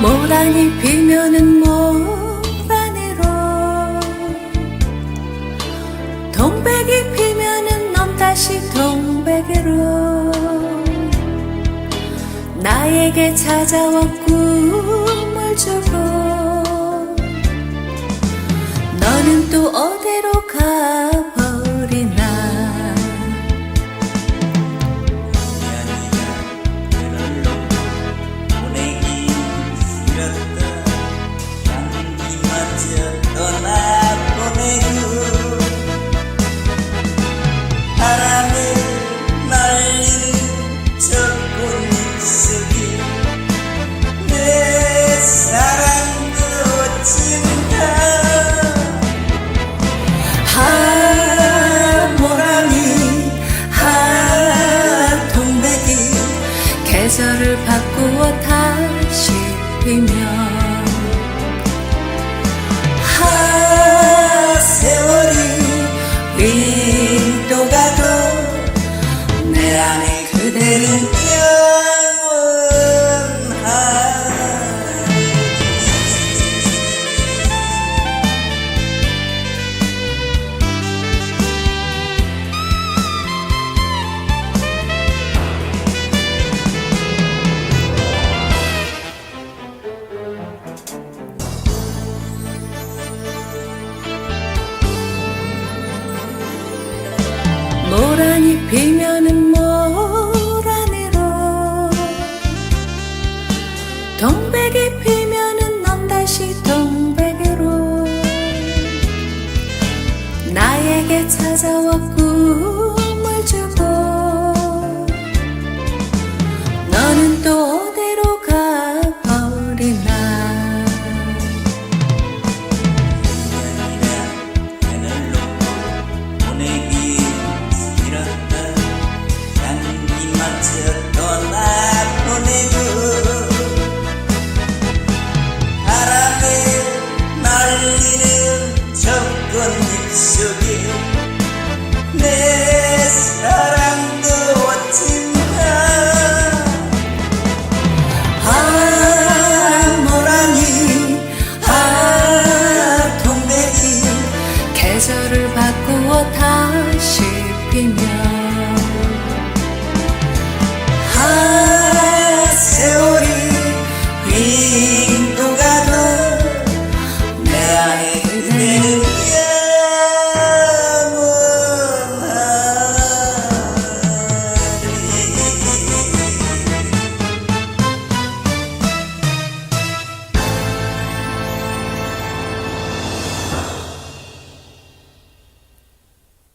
모란이 피면은 모란이로. 동백이 피면은 넌 다시 동백이로. 나에게 찾아와 꿈을 주고. 너는 또 어디로 가버리나. yeah. 비면은 모란으로. 동백이 피면은 넌 다시 동백으로. 나에게 찾아와 꿈을 주고. 너는 또 어디로 가버리나. 보내기 сюди.